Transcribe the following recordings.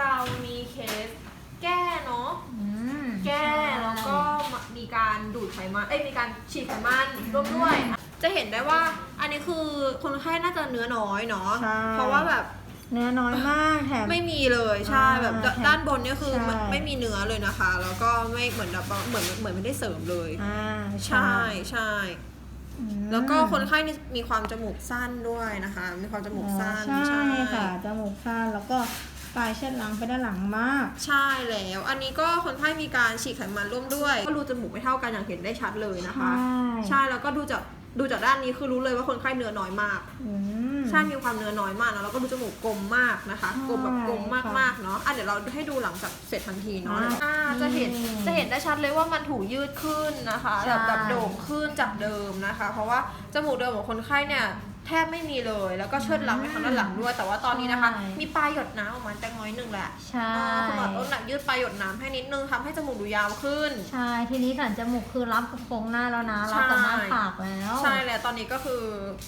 เรามีเคสแก้เนาะ อืมแก้แล้วก็มีการดูดไขมัน เอ้ยมีการฉีดไขมันร่วมด้วย จะเห็นได้ว่าอันนี้คือคนไข้น่าจะเนื้อน้อยเนาะ ใช่ เพราะว่าแบบเนื้อน้อยมากแถม ไม่มีเลยใช่อ่าแบบดแถมด้านบนเนี่ยคือใช่ มันไม่มีเนื้อเลยนะคะ แล้วก็ไม่เหมือนแบบว่าเหมือนเหมือนไม่ได้เสริมเลย อ่าใช่ใช่ อืมแล้วก็คนไข้นี่มีความจมูกสั้นด้วยนะคะ มีความจมูกสั้นอ๋อใช่ค่ะจมูกสั้นแล้วก็ ปลายเชิดหลังไปด้านหลังมาก ใช่แล้ว อันนี้ก็คนไข้มีการฉีดไขมันร่วมด้วย ก็รูจมูกไม่เท่ากันอย่างเห็นได้ชัดเลยนะคะ ใช่ใช่แล้วก็ดูจากดูจากด้านนี้คือรู้เลยว่าคนไข้เนื้อน้อยมากอืมใช่มีความเนื้อน้อยมากนะแล้วก็ดูจมูกกลมมากนะคะใช่กลมแบบกลมค่ะมากๆเนาะอะเดี๋ยวเราให้ดูหลังจากเสร็จทันทีเนาะอ่าอ่าจะเห็นนี่จะเห็นได้ชัดเลยว่ามันถูยืดขึ้นนะคะใช่แบบแบบโด่งขึ้นจากเดิมนะคะ เพราะว่าจมูกเดิมของคนไข้เนี่ย แทบไม่มีเลย แล้วก็เชิดหลังไปทางด้านหลังด้วย แต่ว่าตอนนี้นะคะ มีปลายหยดน้ำออกมาแต่น้อยหนึ่งแหละใช่อ่าคุณหมอต้นหนักยืดปลายหยดน้ำให้นิดนึงทำให้จมูกดูยาวขึ้น ใช่ ทีนี้สันจมูกคือรับกับโครงหน้าแล้วนะรับกับหน้าผากแล้ว ใช่แล้วตอนนี้ก็คือ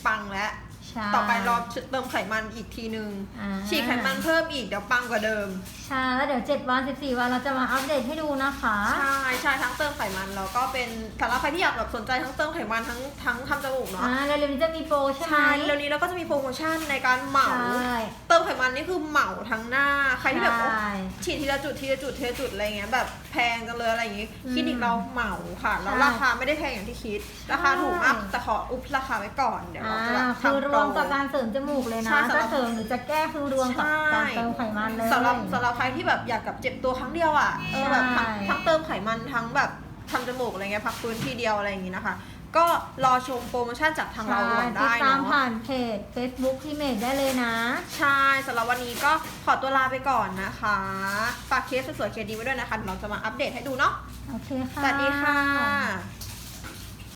ปังแล้ว ใช่ ต่อไปรอเติมไขมันอีกทีนึง อ่า ฉีดไขมันเพิ่มอีกเดี๋ยวปังกว่าเดิม ใช่แล้วเดี๋ยว 7 วัน 14 วันเราจะมาอัปเดตให้ดูนะคะ ใช่ใช่ทั้งเติมไขมันแล้วก็เป็นสำหรับใครที่อยากแบบสนใจทั้งเติมไขมันทั้งทั้งทำจมูกเนาะอ่าเร็วๆนี้จะมีโปรใช่ไหม ใช่เร็วนี้เราก็จะมีโปรโมชั่นในการเหมา ใช่เติมไขมันนี่คือเหมาทั้งหน้า ใครที่แบบโอ๊ยใช่ ฉีดทีละจุดทีละจุดทีละจุดอะไรเงี้ยแบบแพงจังเลยอะไรอย่างงี้อืมคลินิกเราเหมาค่ะแล้วใช่ราคาไม่ได้แพงอย่างที่คิด ราคาถูกมากแต่ขออุบราคาไว้ก่อนเดี๋ยวอ่าเราจะแบบคือทำรโป วมกับการเสริมจมูกเลยนะ ใช่สำหรับ จะเสริมหรือจะแก้คือรวมกับใช่การเติมไขมันเลย สำหรับสำหรับใครที่แบบอยากกับเจ็บตัวครั้งเดียวอะเออแบบทั้งใช่ ทั้งเติมไขมันทั้งแบบทำจมูกอะไรเงี้ยพักฟื้นทีเดียวอะไรอย่างงี้นะคะ ก็รอชมโปรโมชั่นจากทางเราก่อนติดได้ตามเนาะผ่านเพจ Facebook ที่เมดได้เลยนะ ใช่สำหรับวันนี้ก็ขอตัวลาไปก่อนนะคะฝากเคสสวยๆเคสดีไว้ด้วยนะคะเดี๋ยวเราจะมาอัปเดตให้ดูเนาะโอเคค่ะสวัสดีค่ะ